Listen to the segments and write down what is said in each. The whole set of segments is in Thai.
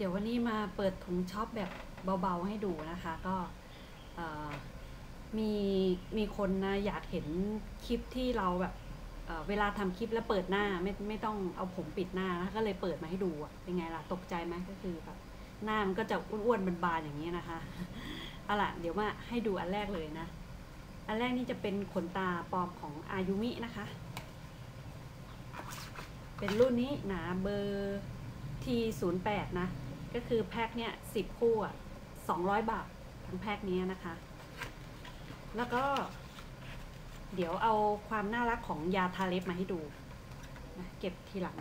เดี๋ยววันนี้มาเปิดถุงช็อปแบบเบาๆให้ดูนะคะก็มีมีคนนะอยากเห็นคลิปที่เราแบบเเวลาทำคลิปแล้วเปิดหน้าไม่ไม่ต้องเอาผมปิดหน้านะก็เลยเปิดมาให้ดูเป็นไงล่ะตกใจไหมก็คือแบบหน้ามันก็จะอ้วนๆบานๆอย่างนี้นะคะเอาล่ะเดี๋ยวมาให้ดูอันแรกเลยนะ อันแรกนี่จะเป็นขนตาปลอมของอายุมินะคะ เป็นรุ่นนี้หนาเบอร์ T08 นะ ก็คือแพ็คเนี่ย10คู่อะ200บาททั้งแพ็คนี้นะคะ แล้วก็ เดี๋ยวเอาความน่ารักของยาทาเล็บมาให้ดูนะเก็บทีหลัง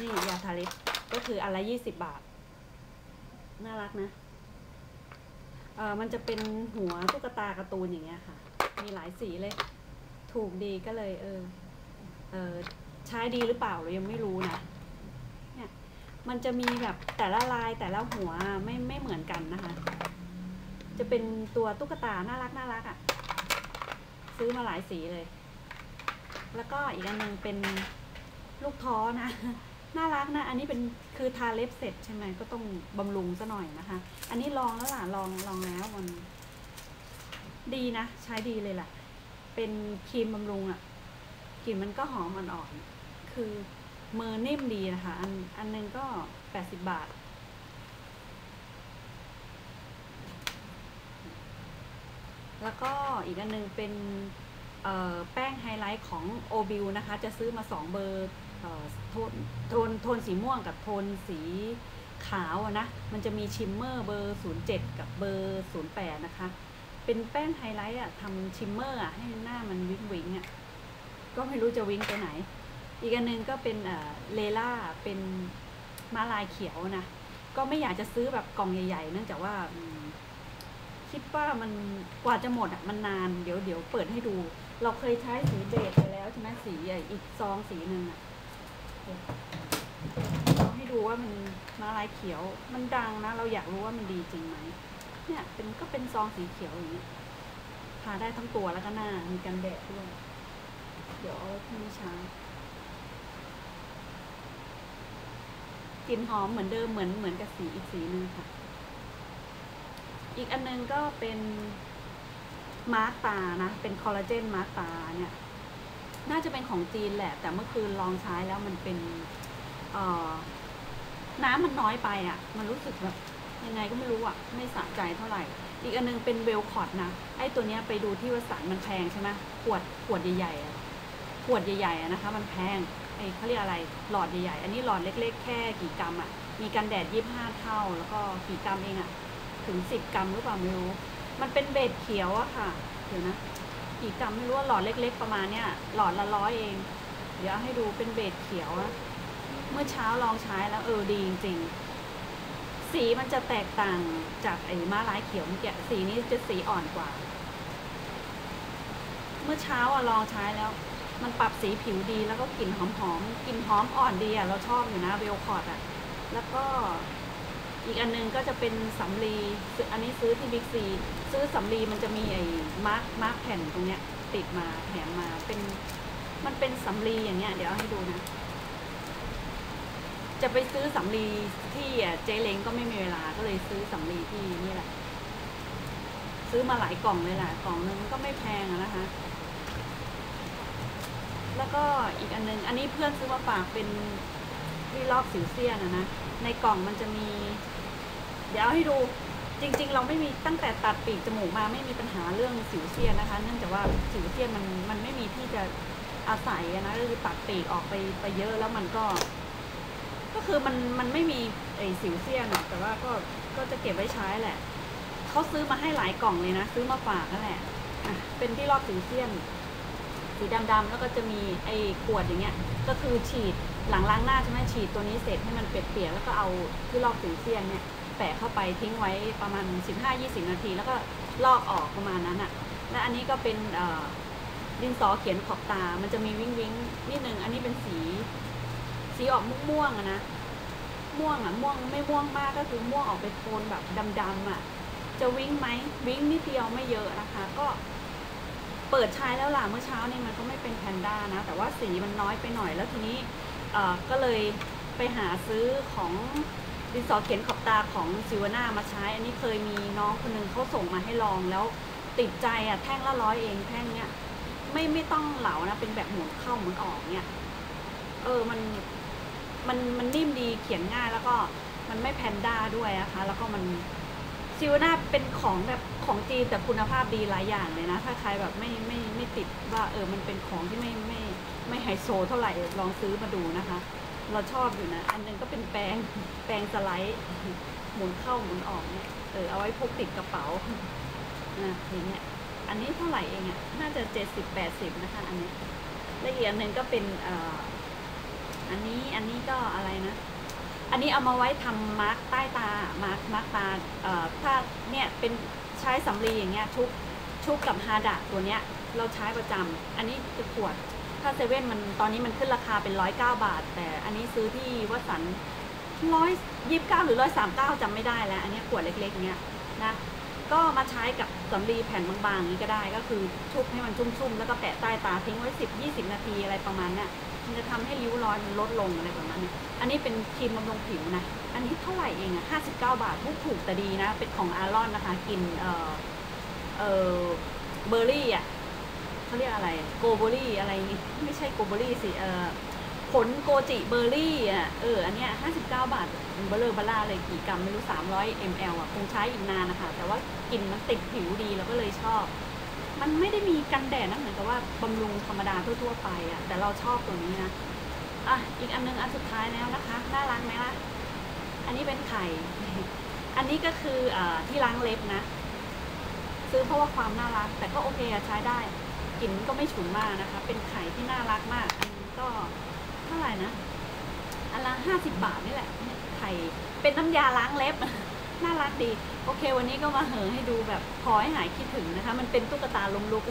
นี่ยาทาเล็บก็คืออนละไร20บบาท น่ารักนะเออมันจะเป็นหัวตุ๊กตาการ์ตูนอย่างเงี้ยค่ะ มีหลายสีเลย ถูกดีก็เลย เออเออใช้ดีหรือเปล่าเรายังไม่รู้นะ มันจะมีแบบแต่ละลายแต่ละหัวไม่ไม่เหมือนกันนะคะ จะเป็นตัวตุ๊กตาน่ารักน่ารักอะ่ะ ซื้อมาหลายสีเลย แล้วก็อีกอันหนึงเป็นลูกท้อนะ น่ารักนะ อันนี้เป็นคือทาเล็บเสร็จใช่ไหมก็ต้องบำรุงซะหน่อยนะคะ อันนี้ลองแล้วล่ะลองลองแล้วมัน ดีนะ ใช้ดีเลยแหละเป็นครีมบำรุงอะ่ะกลิ่นมันก็หอมอ่อนๆคือ มือนิ่มดีนะคะ อันอันนึงก็แปดสิบบาท แล้วก็อีกอันหนึงเป็นแป้งไฮไลท์ของโอบิลนะคะ จะซื้อมาสองเบอร์โทนโทนโทนสีม่วงกับโทนสีขาวนะ มันจะมีชิมเมอร์เบอร์ 07 กับเบอร์ 08 นะคะ เป็นแป้งไฮไลท์อะทำชิมเมอร์อะให้หน้ามันวิ้งวิ้งอะก็ไม่รู้จะวิ่งไปไหน อีกอันหนึงก็เป็นเลล่าเป็นมาลายเขียวนะ ก็ไม่อยากจะซื้อแบบกล่องใหญ่ๆ เนื่องจากว่าคิดว่ามันกว่าจะหมดอะมันนานเดี๋ยวเดี๋ยวเปิดให้ดู เราเคยใช้สีเบจไปแล้วใช่ไหมสีใหญ่อีกซองสีหนึ่งอะเดี๋ยวเอาให้ดูว่ามันมาลายเขียวมันดังนะ เราอยากรู้ว่ามันดีจริงไหมเนี่ยเป็นก็เป็นซองสีเขียวอย่างนี้ทาได้ทั้งตัวแล้วก็หน้ามีกันแดดด้วย เดี๋ยวเอาไว้พรุ่งนี้เช้า กลิ่นหอมเหมือนเดิมเหมือนเหมือนกับสีอีกสีหนึ่งค่ะ อีกอันนึงก็เป็นมาร์กตานะ เป็นคอลลาเจนมาร์กตาเนี่ย น่าจะเป็นของจีนแหละ แต่เมื่อคืนลองใช้แล้วมันเป็นเอ่อน้ำมันน้อยไปอะ่ะ มันรู้สึกแบบยังไงก็ไม่รู้อะ่ะ ไม่สะใจเท่าไหร่ อีกอันนึงเป็นเวลคอร์ดนะ ไอ้ตัวเนี้ยไปดูที่วสันมันแพงใช่ไหมขวดขวดใหญ่ๆอะขวดใหญ่ๆนะคะ มันแพง เขาเรียกอะไรหลอดใหญ่ๆ อันนี้หลอดเล็ก ๆ แค่กี่กรัมอะมีกันแดดยี่ห้าเท่า แล้วก็กี่กรัมเองอะถึงสิบกรัมหรือเปล่าไม่รู้ มันเป็นเบสเขียวอะค่ะ เดี๋ยวนะ กี่กรัมไม่รู้ว่าหลอดเล็ก ๆ ประมาณเนี้ยหลอดละร้อยเอง เดี๋ยวให้ดูเป็นเบสเขียวอะเมื่อเช้าลองใช้แล้วเออดีจริงๆ สีมันจะแตกต่างจากไอ้ม้าลายเขียวเมื่อกี้ สีนี้จะสีอ่อนกว่า เมื่อเช้าอะลองใช้แล้ว มันปรับสีผิวดีแล้วก็กลิ่นหอมหอมๆกลิ่นหอมอ่อนดีอะเราชอบอยู่นะเวลคอร์ดอะแล้วก็อีกอันนึงก็จะเป็นสำลีซื้ออันนี้ซื้อที่บิ๊กซีซื้อสำลีมันจะมีไอ้มาร์กมาร์กแผ่นตรงเนี้ย ติดมาแถมมาเป็น มันเป็นสำลีอย่างเงี้ย เดี๋ยวให้ดูนะ จะไปซื้อสำลีที่อะเจเล้งก็ไม่มีเวลาก็เลยซื้อสำลีที่นี่แหละ ซื้อมาหลายกล่องเลยแหละกล่องนึงก็ไม่แพงอะนะคะ แล้วก็อีกอันนึง อันนี้เพื่อนซื้อมาฝากเป็นที่ลอกสิวเซียนนะนะ ในกล่องมันจะมี เดี๋ยวให้ดูจริง ๆ เราไม่มีตั้งแต่ตัดปีกจมูกมาไม่มีปัญหาเรื่องสิวเซียนนะคะ เนื่องจากว่าสิวเซียนมันมันไม่มีที่จะอาศัยนะก็คือตัดปีกออกไปไปเยอะแล้วมันก็ ก็คือมันมันไม่มีไอ้สิวเซียนแต่ว่าก็ก็จะเก็บไว้ใช้แหละเขาซื้อมาให้หลายกล่องเลยนะ ซื้อมาฝากนั่นแหละอะเป็นที่ลอกสิวเซียน สีดำๆแล้วก็จะมีไอ้ขวดอย่างเงี้ยก็คือฉีดหลังล้างหน้าใช่ไหมฉีดตัวนี้เสร็จให้มันเปียกๆแล้วก็เอาที่ลอกสิวเซียนเนี่ยแปะเข้าไปทิ้งไว้ประมาณ 15-20 นาที แล้วก็ลอกออกประมาณนั้นอะและอันนี้ก็เป็นดินสอเขียนขอบตา มันจะมีวิ้งวิ้งนิดนึง อันนี้เป็นสี สีออกม่วงๆอะนะ ม่วงอะม่วงไม่ม่วงมากก็คือม่วงออกไปโทนแบบดำๆอะจะวิ้งไหมวิ้งนิดเดียวไม่เยอะนะคะ ก็ เปิดใช้แล้วล่ะเมื่อเช้านี่มันก็ไม่เป็นแพนด้านะ แต่ว่าสีมันน้อยไปหน่อยแล้วทีนี้ก็เลยไปหาซื้อของดินสอเขียนขอบตาของซิวาน่ามาใช้ อันนี้เคยมีน้องคนหนึงเขาส่งมาให้ลองแล้วติดใจอะแท่งละร้อยเองแท่งเนี้ยไม่ไม่ต้องเหลานะเป็นแบบหมุนเข้าหมุนออกเนี่ยเออมันมันมันนิ่มดีเขียนง่ายแล้วก็มันไม่แพนด้าด้วยนะคะ แล้วก็มัน ซิวาน่าเป็นของแบบของจีนแต่คุณภาพดีหลายอย่างเลยนะ ถ้าใครแบบไม่ไม่ไม่ติดว่าเออมันเป็นของที่ไม่ไม่ไม่ไฮโซเท่าไหร่ลองซื้อมาดูนะคะ เราชอบอยู่นะ อันหนึงก็เป็นแปรงแปรงสไลด์หมุนเข้าหมุนออกเนี่ยเออเอาไว้พกติดกระเป๋านะอย่างเงี้ยอันนี้เท่าไหร่เองอะ่ะน่าจะเจ็ดสิบแปดสิบนะคะ อันนี้และอีกอันหนึ่งก็เป็นอ่ออันนี้อันนี้ก็อะไรนะ อันนี้เอามาไว้ทำมาร์กใต้ตา มาร์กมาร์กตาถ้าเนี่ยเป็นใช้สำลีอย่างเงี้ยชุบชุบกับฮาดะตัวเนี้ยเราใช้ประจำอันนี้คือขวด ถ้าเซเว่นมันตอนนี้มันขึ้นราคาเป็นร้อยเก้าบาท แต่อันนี้ซื้อที่วัสันร้อยยี่สิบเก้าหรือร้อยสามเก้าจำไม่ได้แล้ว อันนี้ขวดเล็กๆเนี้ยนะก็มาใช้กับสำลีแผ่นบางๆนี้ก็ได้ก็คือชุบให้มันชุ่มๆ แล้วก็แปะใต้ตาทิ้งไว้สิบยี่สิบนาทีอะไรประมาณเนี้ย มันจะทำให้ริ้วรอยมันลดลงอะไรประมาณนี้อันนี้เป็นครีมบำรุงผิวนะ อันนี้เท่าไหร่เองอะห้าสิบเก้าบาทถูกถูกแต่ดีนะ เป็นของอารอนนะคะ กินเอ่อเออเบอร์รี่อะเขาเรียกอะไร โกโบอร์รี่อะไรนี่ไม่ใช่โกโบอร์รี่สิ เอ่อผลโกจิเบอร์รี่อะ เออ อันเนี้ยห้าสิบเก้าบาทเบลเลอร์บล่าเลยกี่กรัมไม่รู้สามร้อยมลอะ คงใช้อีกนานนะคะ แต่ว่ากินมันติดผิวดีเราก็เลยชอบ มันไม่ได้มีกันแดดนะเหมือนกับว่าบำรุงธรรมดาทั่วๆไปอะ แต่เราชอบตัวนี้นะ อะ อีกอันนึงอันสุดท้ายแล้วนะคะ น่ารักไหมล่ะ อันนี้เป็นไข่ อันนี้ก็คืออที่ล้างเล็บนะ ซื้อเพราะว่าความน่ารัก แต่ก็โอเคอะใช้ได้กลิ่นก็ไม่ฉุนมากนะคะ เป็นไข่ที่น่ารักมาก อันนี้ก็เท่าไหร่นะ อันละห้าสิบบาทนี่แหละ ไข่ เป็นน้ำยาล้างเล็บ น่ารักดี โอเค วันนี้ก็มาเหอให้ดูแบบพอให้หายคิดถึงนะคะ มันเป็นตุ๊กตาลมลุก